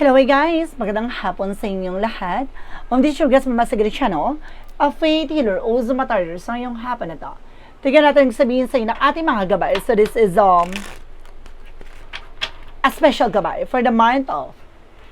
Hello guys! Magandang hapon sa inyong lahat. On this your guest Mama Sagri Channel, a faith healer o Zumatar sa ngayong hapon na to. Tignan natin sabihin sa inyo ng ating mga gabay. So this is um a special gabay for the month of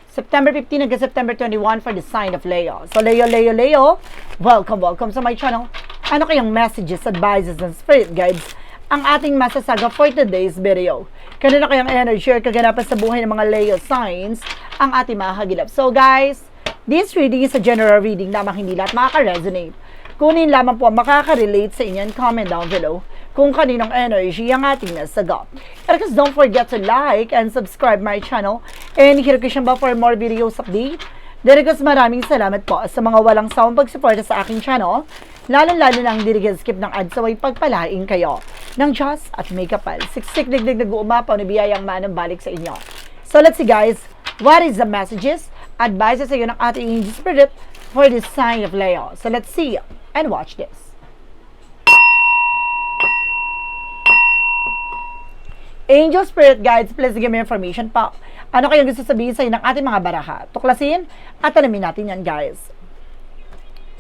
September 15 hanggang September 21 for the sign of Leo. So Leo, Leo, Leo, welcome, welcome sa my channel. Ano kayang messages, advices, and spirit guides ang ating masasaga for today's video? Kanina kayang energy or kaganapan sa buhay ng mga Leo signs ang ating mga hagilap. So guys, this reading is a general reading lamang hindi lahat makaka-resonate. Kunin lamang po ang makaka-relate sa inyo and comment down below kung kaninong energy ang ating nasagot. And guys, don't forget to like and subscribe my channel and hit the bell for more videos update. Guys, maraming salamat po sa mga walang sawang pagsuporta sa aking channel, lalo-lalo na ang dirigil skip ng ads saway pagpalain kayo ng Diyos at may kapal. Siksik digdig nag-uumapaw na biyayang manang balik sa inyo. So let's see guys, what is the messages, advices sa iyo ng ating angel spirit for this sign of Leo. So let's see and watch this. Angel Spirit Guides, please give me information pa. Ano kayang gusto sabihin sa ng ating mga baraha? Tuklasin at alamin natin yan, guys.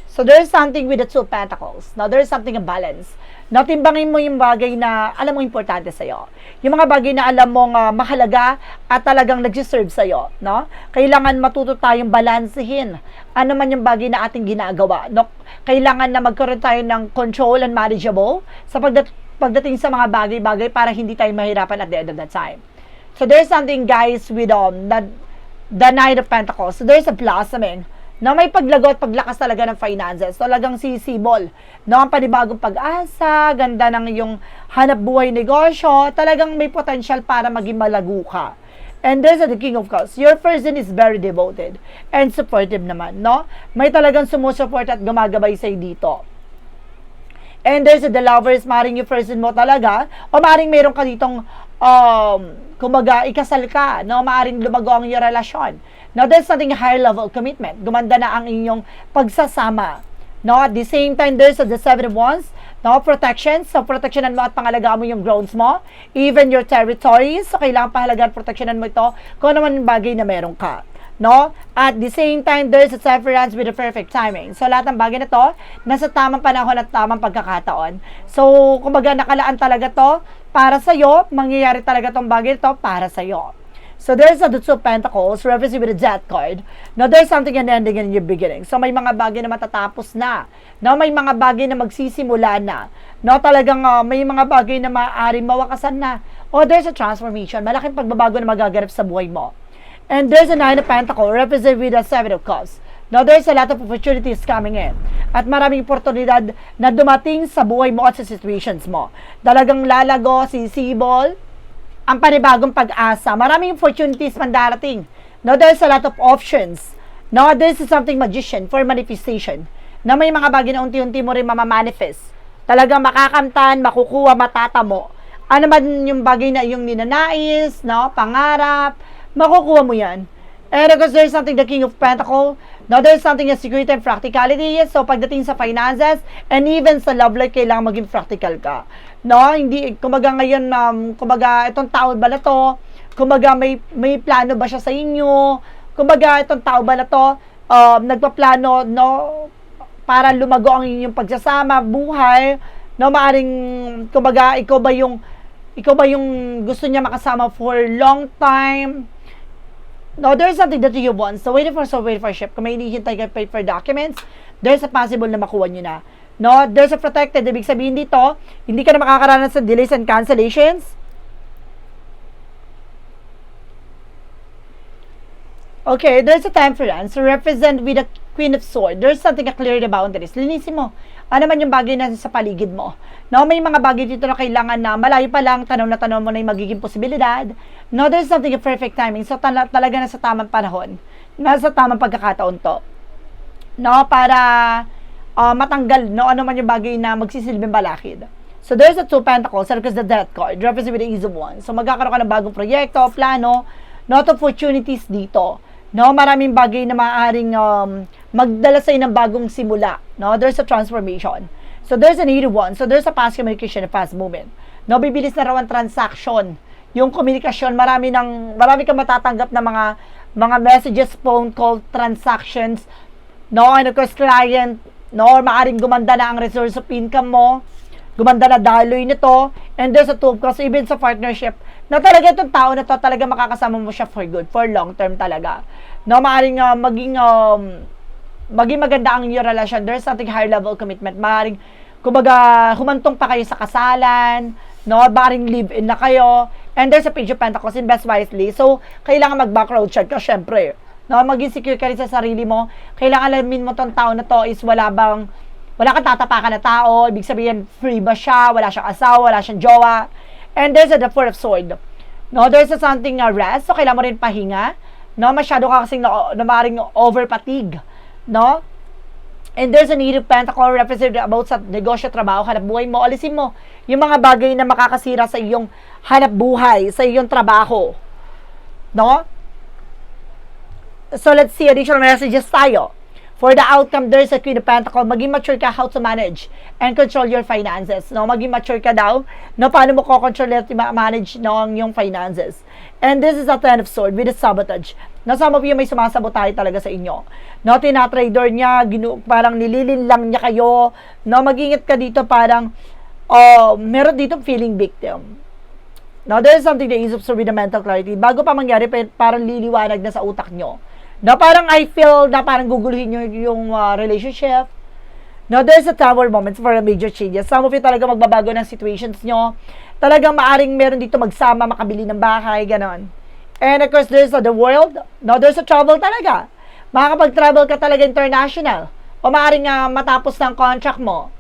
So, there's something with the two pentacles. Now, there's something a balance. Now, timbangin mo yung bagay na alam mo importante sa'yo. Yung mga bagay na alam mong uh, mahalaga at talagang nag-serve sa'yo. No? Kailangan matuto tayong balansehin. Ano man yung bagay na ating ginagawa. No? Kailangan na magkaroon tayo ng control and manageable sa pagdat pagdating sa mga bagay-bagay para hindi tayo mahirapan at the end of the time. So there's something guys with um the, the Nine of Pentacles. So there's a blossoming na may paglago at paglakas talaga ng finances. Talagang sisibol. No, ang panibagong pag-asa, ganda ng iyong hanap buhay negosyo, talagang may potential para maging malago ka. And there's the King of Cups. Your person is very devoted and supportive naman, no? May talagang sumusuport at gumagabay sa'yo dito. And there's the lovers, maring yung person mo talaga, o maring meron ka ditong, um, kumaga, ikasal ka, no? Maring lumago ang iyong relasyon. Now, there's something higher level commitment. Gumanda na ang inyong pagsasama. No? At the same time, there's the seven of wands, no? Protection. So, protectionan mo at pangalagaan mo yung grounds mo. Even your territories. So, kailangan pahalagaan, protectionan mo ito kung ano man yung bagay na meron ka no? At the same time, there's a severance with the perfect timing. So, lahat ng bagay na to, nasa tamang panahon at tamang pagkakataon. So, kumbaga, nakalaan talaga to para sa'yo, mangyayari talaga tong bagay to para sa'yo. So, there's a the two pentacles, represented with the death card. Now, there's something an ending in your beginning. So, may mga bagay na matatapos na. No, may mga bagay na magsisimula na. No, talagang uh, may mga bagay na maaaring mawakasan na. O, there's a transformation. Malaking pagbabago na magaganap sa buhay mo. And there's a Nine of Pentacles represented with a Seven of Cups. Now, there's a lot of opportunities coming in. At maraming oportunidad na dumating sa buhay mo at sa situations mo. Talagang lalago, sisibol, ang panibagong pag-asa. Maraming opportunities man darating. Now, there's a lot of options. Now, this is something magician for manifestation. Na may mga bagay na unti-unti mo rin mamamanifest. Talagang makakamtan, makukuha, matatamo. Ano man yung bagay na yung ninanais, no? pangarap, makukuha mo yan. And because there's something the King of Pentacles, now there's something as security and practicality. So pagdating sa finances and even sa love life, kailangan maging practical ka. No, hindi kumaga ngayon um, kumaga itong tao ba na to? Kumaga may may plano ba siya sa inyo? Kumaga itong tao ba na to? Um, nagpaplano no para lumago ang inyong pagsasama, buhay, no maaring kumaga ikaw ba yung ikaw ba yung gusto niya makasama for long time? No, there's something that you want. So, waiting for so waiting for ship. Kung may hinihintay ka pay for documents, there's a possible na makuha nyo na. No, there's a protected. Ibig sabihin dito, hindi ka na makakaranas ng delays and cancellations. Okay, there's a temperance. So, represent with a Queen of Swords. There's something na clear the boundaries. Linisin mo. Ano man yung bagay na sa paligid mo. No, may mga bagay dito na kailangan na malayo pa lang, tanaw na tanaw mo na yung magiging posibilidad. No, there's something a perfect timing. So, tal- talaga na sa tamang panahon. Nasa tamang pagkakataon to. No, para uh, matanggal, no, ano man yung bagay na magsisilbing balakid. So, there's a two pentacles, because the death card, represent with the ease of one. So, magkakaroon ka ng bagong proyekto, plano, not opportunities dito. No, maraming bagay na maaaring um, magdala sa ng bagong simula. No, there's a transformation. So there's an 81. So there's a fast communication, a fast movement. No, bibilis na raw ang transaction. Yung komunikasyon, marami ng marami kang matatanggap na mga mga messages, phone call, transactions, no, and of course, client, no, or maaaring gumanda na ang resource of income mo, gumanda na daloy nito, and there's a two of cups, even sa partnership, na talaga itong tao na to, talaga makakasama mo siya for good, for long term talaga. No, maaaring uh, maging, um, maging maganda ang your relasyon, there's something higher level commitment, maaaring, kumbaga, humantong pa kayo sa kasalan, no, maaaring live-in na kayo, and there's a page of pentacles, invest wisely, so, kailangan mag-background check ka, syempre, no, maging secure ka rin sa sarili mo, kailangan alamin mo tong tao na to is wala bang, wala kang tatapakan na tao, ibig sabihin, free ba siya, wala siyang asawa, wala siyang jowa, and there's a the four of sword, no, there's a something uh, rest, so kailangan mo rin pahinga, no, masyado ka kasing na, na maaaring over fatigue, no, And there's a need of pentacle represented about sa negosyo, trabaho, hanap buhay mo. Alisin mo yung mga bagay na makakasira sa iyong hanap buhay, sa iyong trabaho. No? So let's see additional messages tayo. For the outcome, there's a Queen of Pentacle. Maging mature ka how to manage and control your finances. No? Maging mature ka daw no, paano mo ko-control at manage no, ang yung finances. And this is a Ten of Sword with a sabotage. No, some of you may sumasabotahe talaga sa inyo. No, tinatrader niya, ginu, parang nililin lang niya kayo. No, mag-ingat ka dito parang oh, meron dito feeling victim. Now, there is something that is observed with the mental clarity. Bago pa mangyari, pa- parang liliwanag na sa utak nyo. Na parang I feel na parang guguluhin nyo yung uh, relationship. No, there's a tower moments for a major changes. Some of you talaga magbabago ng situations nyo. Talagang maaring meron dito magsama, makabili ng bahay, ganon. And of course, there's uh, the world. No, there's a travel talaga. Makakapag-travel ka talaga international. O maaring uh, matapos ng contract mo.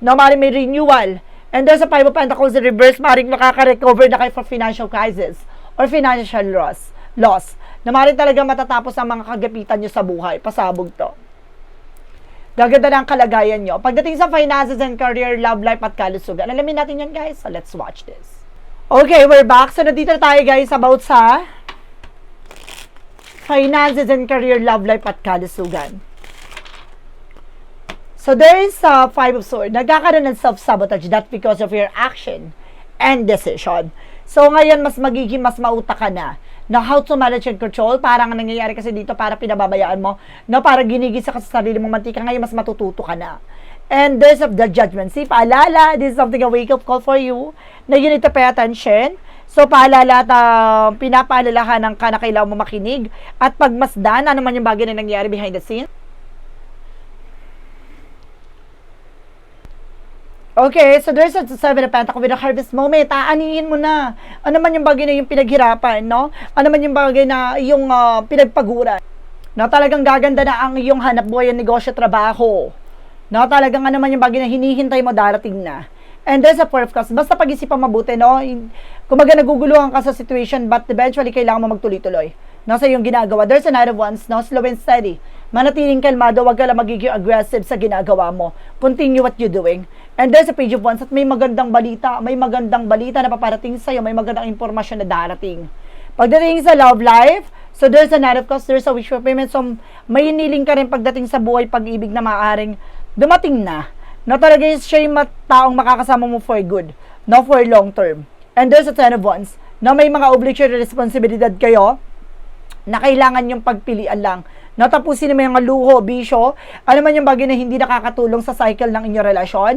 No, maaring may renewal. And there's a Five of Pentacles in reverse, maaaring makaka-recover na kayo for financial crisis or financial loss. loss na maaaring talaga matatapos ang mga kagapitan nyo sa buhay. Pasabog to. Gaganda na ang kalagayan nyo. Pagdating sa finances and career, love life at kalusugan. Alamin natin yan guys. So let's watch this. Okay, we're back. So nandito na tayo guys about sa finances and career, love life at kalusugan. So there is a five of swords. Nagkakaroon ng self-sabotage. That's because of your action and decision. So ngayon, mas magiging mas mautak ka na na how to manage and control. Parang ang nangyayari kasi dito para pinababayaan mo na para ginigisa ka sa sarili mong mantika. Ngayon, mas matututo ka na. And there's of the judgment. See, paalala, this is something a wake-up call for you na you need to pay attention. So, paalala at uh, pinapaalalahanan ka na kailangan mo makinig at pagmasdan ano man yung bagay na nangyayari behind the scenes. Okay, so there's a seven of pentacles with a harvest moment. Aanihin mo na. Ano man yung bagay na yung pinaghirapan, no? Ano man yung bagay na yung uh, pinagpaguran. Na talagang gaganda na ang iyong hanap buhay, negosyo, trabaho. No, talagang ano man yung bagay na hinihintay mo darating na. And there's a four of. Basta pag-isipan mabuti, no? Kumaga naguguluhan ka sa situation, but eventually kailangan mo magtuloy-tuloy. No, sa iyong ginagawa. There's a knight of wands, no? Slow and steady. Manatiling kalmado, wag ka lang magiging aggressive sa ginagawa mo. Continue what you're doing. And there's a page of wands at may magandang balita, may magandang balita na paparating sa'yo, may magandang impormasyon na darating. Pagdating sa love life, so there's a knight of cups, there's a wish fulfillment, so may iniling ka rin pagdating sa buhay, pag-ibig na maaaring dumating na. Na talaga yung siya yung taong makakasama mo for good, no for long term. And there's a ten of wands, na may mga obligatory responsibilidad kayo, na kailangan yung pagpilian lang. Natapusin mo yung mga luho, bisyo, ano man yung bagay na hindi nakakatulong sa cycle ng inyong relasyon.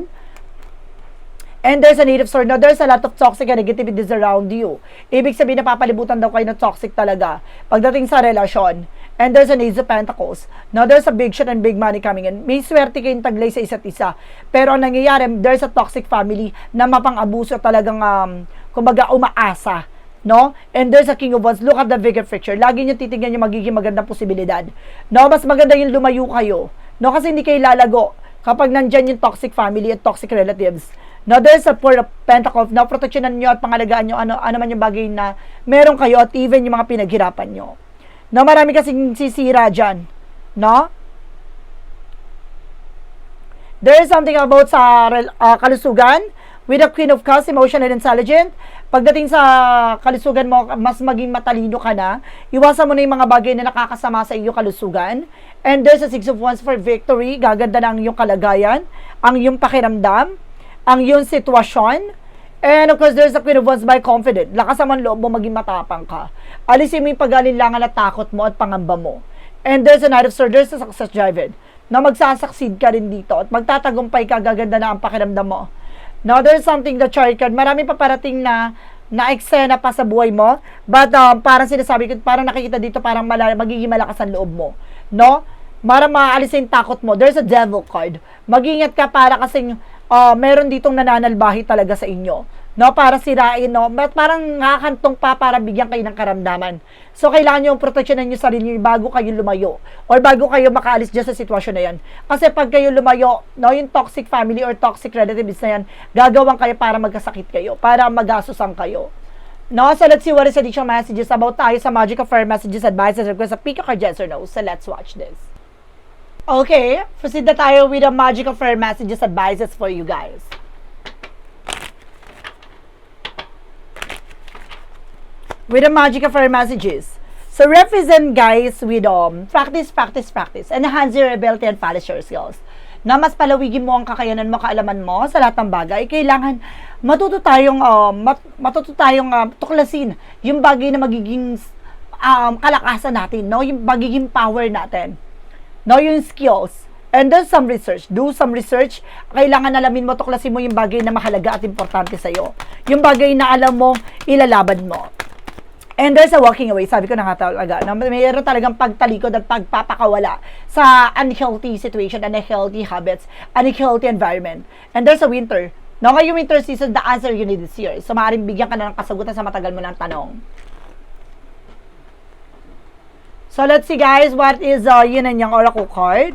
And there's a native sword. Now, there's a lot of toxic and negativities around you. Ibig sabihin, napapalibutan daw kayo ng toxic talaga. Pagdating sa relasyon. And there's an Ace of Pentacles. Now, there's a big shot and big money coming in. May swerte kayong taglay sa isa't isa. Pero ang nangyayari, there's a toxic family na mapang-abuso talagang, um, kumbaga, umaasa. No? And there's a King of Wands. Look at the bigger picture. Lagi nyo titignan yung magiging magandang posibilidad. No? Mas maganda yung lumayo kayo. No? Kasi hindi kayo lalago kapag nandyan yung toxic family at toxic relatives. No, there's a four of pentacles na proteksyonan nyo at pangalagaan nyo ano, ano man yung bagay na meron kayo at even yung mga pinaghirapan nyo. No, marami kasing sisira dyan. No? There is something about sa uh, kalusugan with the Queen of Cups, emotional and intelligent. Pagdating sa kalusugan mo, mas maging matalino ka na. Iwasan mo na yung mga bagay na nakakasama sa iyo kalusugan. And there's a Six of Wands for victory. Gaganda na ang iyong kalagayan, ang iyong pakiramdam, ang iyong sitwasyon. And of course, there's a Queen of Wands by confident. Lakas naman loob mo, maging matapang ka. Alisin mo yung pag-alinlangan at takot mo at pangamba mo. And there's a Knight of Swords, there's a success driven na magsasucceed ka rin dito at magtatagumpay ka, gaganda na ang pakiramdam mo. Now, there's something the chart card, marami pa parating na na eksena pa sa buhay mo, but um, parang sinasabi ko, parang nakikita dito, parang mala, magiging malakas ang loob mo. No? Para maaalis yung takot mo. There's a devil card. Mag-ingat ka para kasing uh, meron ditong nananalbahi talaga sa inyo. No, para sirain, no? But parang nakakantong pa para bigyan kayo ng karamdaman. So, kailangan nyo proteksyonan nyo sarili nyo bago kayo lumayo. Or bago kayo makaalis dyan sa sitwasyon na yan. Kasi pag kayo lumayo, no, yung toxic family or toxic relatives na yan, gagawin kayo para magkasakit kayo. Para magasusan kayo. No, so let's see what is additional messages about tayo sa Magic of Fire messages, advices, requests, sa pick a card, yes or no. So, let's watch this. Okay, proceed na tayo with the Magic of messages, advices for you guys. with the magic of messages. So represent guys with um, practice, practice, practice. Enhance your ability and polish your skills. Na mas palawigin mo ang kakayanan mo, kaalaman mo sa lahat ng bagay. Kailangan matuto tayong, um, mat, matuto tayong um, tuklasin yung bagay na magiging um, kalakasan natin, no? Yung magiging power natin. No, yung skills. And do some research. Do some research. Kailangan alamin mo, tuklasin mo yung bagay na mahalaga at importante sa'yo. Yung bagay na alam mo, ilalaban mo. And there's a walking away. Sabi ko na nga talaga, na mayroon talagang pagtalikod at pagpapakawala sa unhealthy situation, unhealthy habits, unhealthy environment. And there's a winter. No, ngayong winter season, the answer you need is here. So, maaaring bigyan ka na ng kasagutan sa matagal mo ng tanong. So, let's see guys, what is uh, yun and yung oracle card?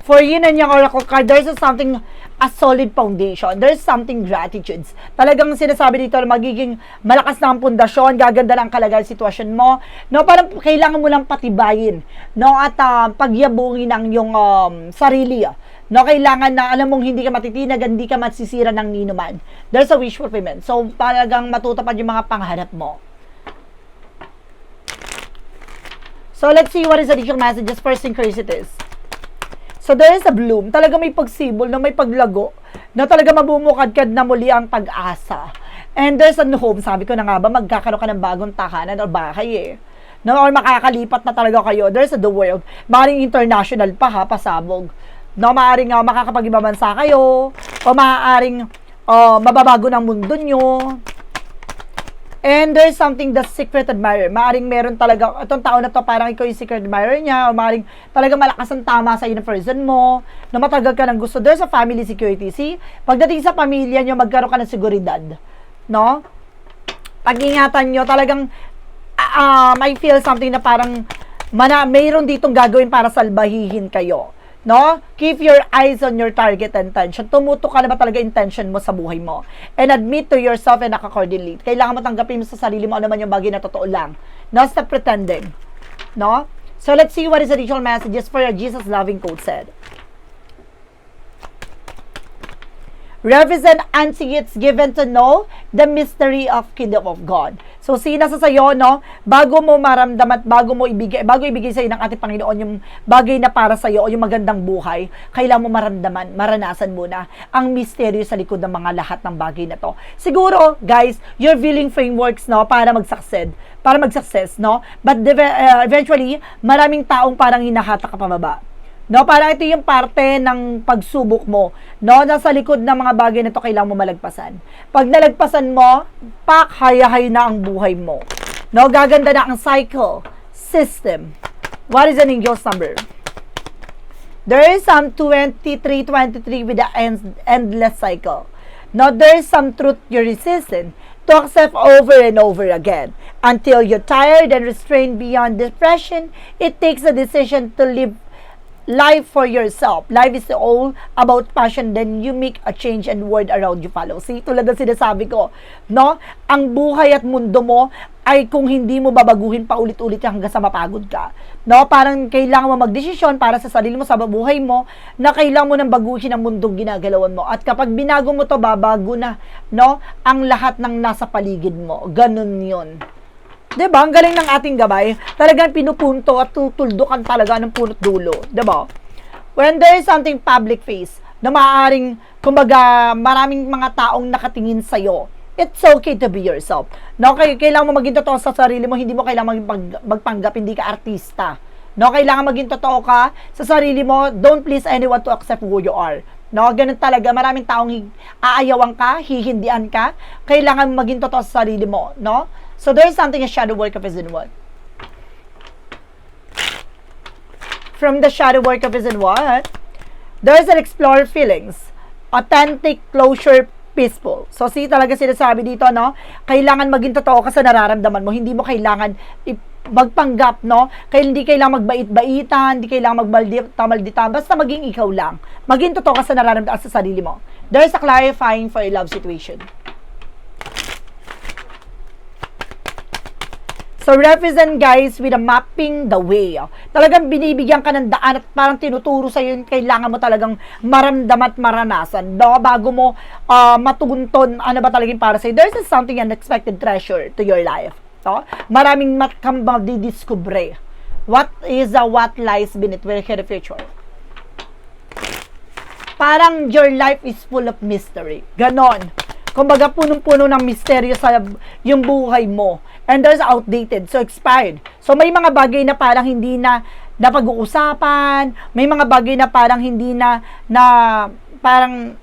For yun and yung oracle card, there's something a solid foundation. There's something gratitudes. Talagang sinasabi dito magiging malakas na ang pundasyon, gaganda na ang kalagayan sitwasyon mo. No, parang kailangan mo lang patibayin. No, at uh, pagyabungin ang yung um, sarili. No, kailangan na alam mong hindi ka matitinag, hindi ka masisira ng ninuman. There's a wish fulfillment. So, talagang matutupad yung mga pangarap mo. So, let's see what is additional messages for synchronicities. So there is a bloom. Talaga may pagsibol na may paglago na talaga mabumukadkad na muli ang pag-asa. And there's a home. Sabi ko na nga ba, magkakaroon ka ng bagong tahanan o bahay eh. No, or makakalipat na talaga kayo. There's a the world. Maaaring international pa ha, pasabog. No, maaaring uh, makakapag-ibang bansa kayo. O maaaring uh, mababago ng mundo nyo. And there's something the secret admirer. Maaring meron talaga, itong tao na to parang ikaw yung secret admirer niya, o maaring talaga malakas ang tama sa yung person mo, na matagal ka ng gusto. There's a family security. See, pagdating sa pamilya nyo, magkaroon ka ng seguridad. No? Pag-ingatan nyo, talagang, uh, I feel something na parang, mana, mayroon ditong gagawin para salbahihin kayo no? Keep your eyes on your target intention. Tumuto ka na ba talaga intention mo sa buhay mo? And admit to yourself and accordingly. Kailangan mo tanggapin mo sa sarili mo ano man yung bagay na totoo lang. No, stop pretending. No? So let's see what is the additional messages for your Jesus loving code said. Represent unto it's given to know the mystery of kingdom of God. So, sina sa sayo, no? Bago mo maramdaman bago mo ibigay, bago ibigay sa iyo ng ating Panginoon yung bagay na para sa iyo o yung magandang buhay, kailangan mo maramdaman, maranasan muna ang misteryo sa likod ng mga lahat ng bagay na to. Siguro, guys, you're feeling frameworks, no? Para mag-succeed, para mag-success, no? But uh, eventually, maraming taong parang hinahatak ka pababa No, para ito yung parte ng pagsubok mo. No, nasa likod ng mga bagay na to kailangan mo malagpasan. Pag nalagpasan mo, pak, hayahay na ang buhay mo. No, gaganda na ang cycle, system. What is an angel's number? There is some 23, 23 with the end, endless cycle. No, there is some truth you're resisting to accept over and over again. Until you're tired and restrained beyond depression, it takes a decision to live life for yourself. Life is all about passion, then you make a change and world around you follow. See, tulad ng sinasabi ko, no? Ang buhay at mundo mo ay kung hindi mo babaguhin pa ulit-ulit hanggang sa mapagod ka. No? Parang kailangan mo magdesisyon para sa sarili mo, sa buhay mo, na kailangan mo nang baguhin ang mundong ginagalawan mo. At kapag binago mo to, babago na, no? Ang lahat ng nasa paligid mo. Ganun yun. 'Di ba? Ang galing ng ating gabay. Talagang pinupunto at tutuldukan talaga ng punot dulo, 'di ba? when there is something public face na maaaring, kumbaga, maraming mga taong nakatingin sa'yo, it's okay to be yourself. No, kaya kailangan mo maging totoo sa sarili mo, hindi mo kailangan maging pag- magpanggap, hindi ka artista. No, kailangan maging totoo ka sa sarili mo. Don't please anyone to accept who you are. No, ganun talaga. Maraming taong hi- aayawan ka, hihindian ka. Kailangan maging totoo sa sarili mo, no? So there's something a shadow work of is in what? From the shadow work of is in what? There's an explore feelings. Authentic closure peaceful. So, see talaga sinasabi dito, no? Kailangan maging totoo ka sa nararamdaman mo. Hindi mo kailangan magpanggap, no? Kaya hindi kailangan magbait-baitan, hindi kailangan magmaldita-maldita. Basta maging ikaw lang. Maging totoo ka sa nararamdaman sa sarili mo. There's a clarifying for a love situation. So, represent guys with a mapping the way. oh. Talagang binibigyan ka ng daan at parang tinuturo sa'yo yung kailangan mo talagang maramdam at maranasan. No? Bago mo ah, matugunton ano ba talagang para sa'yo. There's something unexpected treasure to your life. So, maraming mat kang magdidiscover. What is a what lies beneath the future? Parang your life is full of mystery. Ganon. Kumbaga, punong-puno ng misteryo sa yung buhay mo. And there's outdated, so expired. So, may mga bagay na parang hindi na napag-uusapan, may mga bagay na parang hindi na, na parang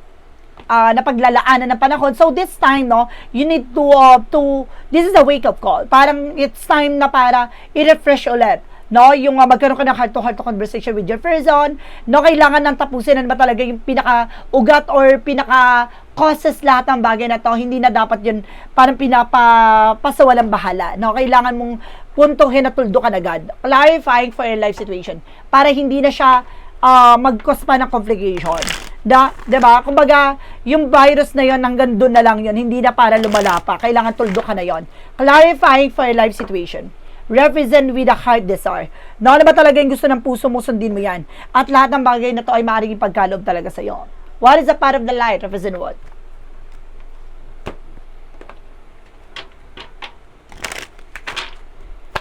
uh, napaglalaanan ng panahon. So this time, no, you need to, uh, to, this is a wake-up call. Parang it's time na para i-refresh ulit. No, yung uh, magkaroon ka ng heart-to-heart conversation with your person, no, kailangan nang tapusin na ba talaga yung pinaka-ugat or pinaka-causes lahat ng bagay na to, hindi na dapat yun parang pinapasawalang bahala, no, kailangan mong puntuhin at tuldo ka na agad. Clarifying for your life situation, para hindi na siya uh, mag-cause pa ng complication. Da, 'di ba? Kumbaga, yung virus na 'yon hanggang doon na lang 'yon, hindi na para lumala pa. Kailangan tuldo ka na 'yon. Clarifying for your life situation. Represent with a heart desire. No, ano ba talaga yung gusto ng puso mo, sundin mo yan. At lahat ng bagay na to ay maaaring ipagkaloob talaga sa iyo. What is a part of the light? Represent what?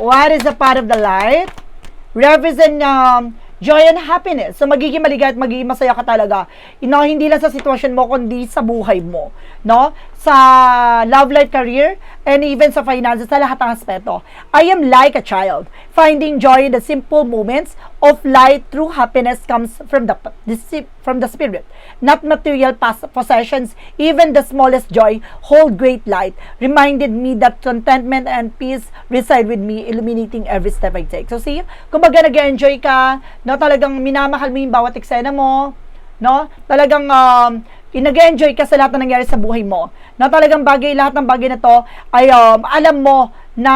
What is a part of the light? Represent um, joy and happiness. So, magiging maligay at magiging masaya ka talaga. You know, hindi lang sa sitwasyon mo, kundi sa buhay mo. No? Sa love life, career, and even sa finances, sa lahat ng aspeto. I am like a child. Finding joy in the simple moments of light through happiness comes from the, from the spirit. Not material pos- possessions, even the smallest joy hold great light. Reminded me that contentment and peace reside with me, illuminating every step I take. So see, kumbaga nag-enjoy ka, no, talagang minamahal mo yung bawat eksena mo, no? Talagang um, nag-enjoy ka sa lahat na nangyari sa buhay mo. Na talagang bagay, lahat ng bagay na to ay um, alam mo na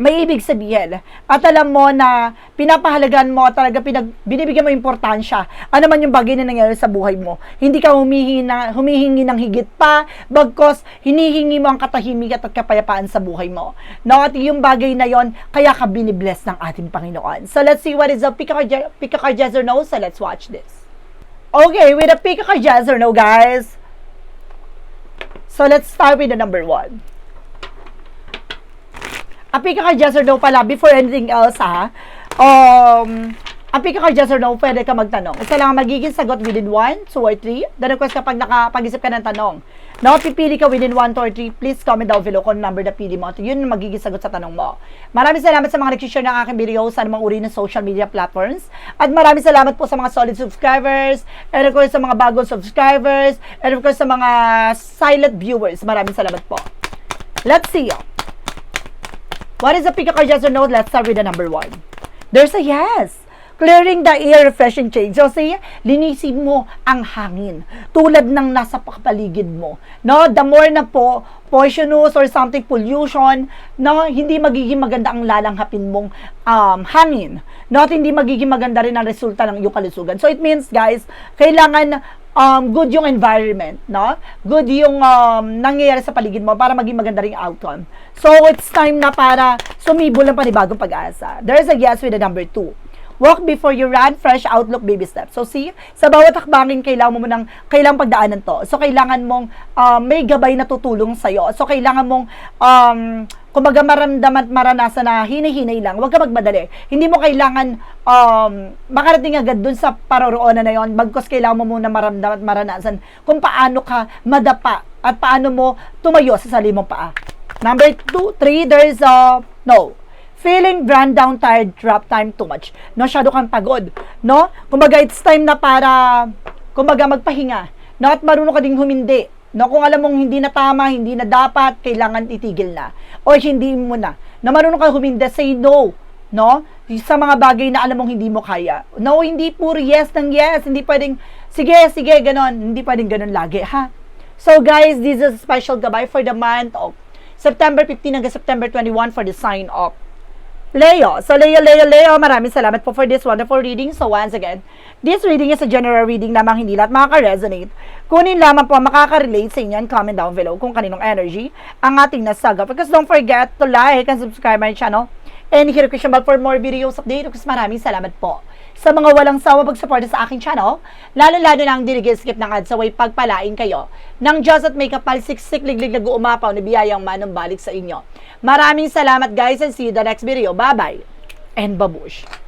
may ibig sabihin. At alam mo na pinapahalagan mo at talaga pinag, binibigyan mo importansya. Ano man yung bagay na nangyari sa buhay mo. Hindi ka humihingi, na, humihingi ng higit pa, bagkos hinihingi mo ang katahimikat at kapayapaan sa buhay mo. No, at yung bagay na yon kaya ka binibless ng ating Panginoon. So let's see what is the pick a card, pick a no. So let's watch this. Okay, with a pick a card yes or no, guys. So let's start with the number one. Api ka yes or no pala, before anything else ha, um, api ka yes or no, pwede ka magtanong. Isa lang ang magiging sagot within 1, 2, or 3. The request kapag nakapag-isip ka ng tanong. No, pipili ka within 1, 2, or 3, please comment down below kung number na pili mo. At yun ang magiging sagot sa tanong mo. Maraming salamat sa mga nag-share ng aking video sa anumang uri ng social media platforms. At maraming salamat po sa mga solid subscribers, and of course sa mga bagong subscribers, and of course sa mga silent viewers. Maraming salamat po. Let's see. What is the pick a card yes or no? Let's start with the number one. There's a yes. Clearing the air, refreshing change. So, say, linisin mo ang hangin. Tulad ng nasa paligid mo. No? The more na po, poisonous or something, pollution, no? Hindi magiging maganda ang lalanghapin mong um, hangin. No? At hindi magiging maganda rin ang resulta ng iyong kalusugan. So, it means, guys, kailangan um, good yung environment, no? Good yung um, nangyayari sa paligid mo para maging maganda rin outcome. So, it's time na para sumibol ng panibagong pag-asa. There's a yes with the number two. Walk before you run, fresh outlook, baby steps. So see, sa bawat hakbangin, kailangan mo munang, kailangan pagdaanan to. So kailangan mong um, may gabay na tutulong sa'yo. So kailangan mong, um, kumbaga maramdaman at maranasan na hinihinay lang, huwag ka magmadali. Hindi mo kailangan um, makarating agad dun sa paroroonan na yon bagkos kailangan mo muna maramdaman at maranasan kung paano ka madapa at paano mo tumayo sa sarili mong paa. Number two, three, there's a, no, feeling run down, tired, drop time too much. No, shadow kang pagod. No? Kumbaga, it's time na para, kumbaga, magpahinga. No, at marunong ka ding humindi. No, kung alam mong hindi na tama, hindi na dapat, kailangan itigil na. O hindi mo na. Na marunong ka humindi, say no. No? Sa mga bagay na alam mong hindi mo kaya. No, hindi puro yes ng yes. Hindi pwedeng, sige, sige, ganon. Hindi pwedeng ganon lagi, ha? So guys, this is a special gabay for the month of September 15 hanggang September 21 for the sign of Leo. So, Leo, Leo, Leo, maraming salamat po for this wonderful reading. So, once again, this reading is a general reading lamang hindi lahat makaka-resonate. Kunin lamang po makaka-relate sa inyo and comment down below kung kaninong energy ang ating nasaga. Because don't forget to like and subscribe my channel and hit the question bell for more videos update. Because maraming salamat po sa mga walang sawa pagsuporta sa aking channel, lalo-lalo na ang skip ng ads sa way pagpalain kayo ng Diyos at may kapal siksik liglig na umapaw na biyayang manumbalik sa inyo. Maraming salamat guys and see you the next video. Bye-bye and babush!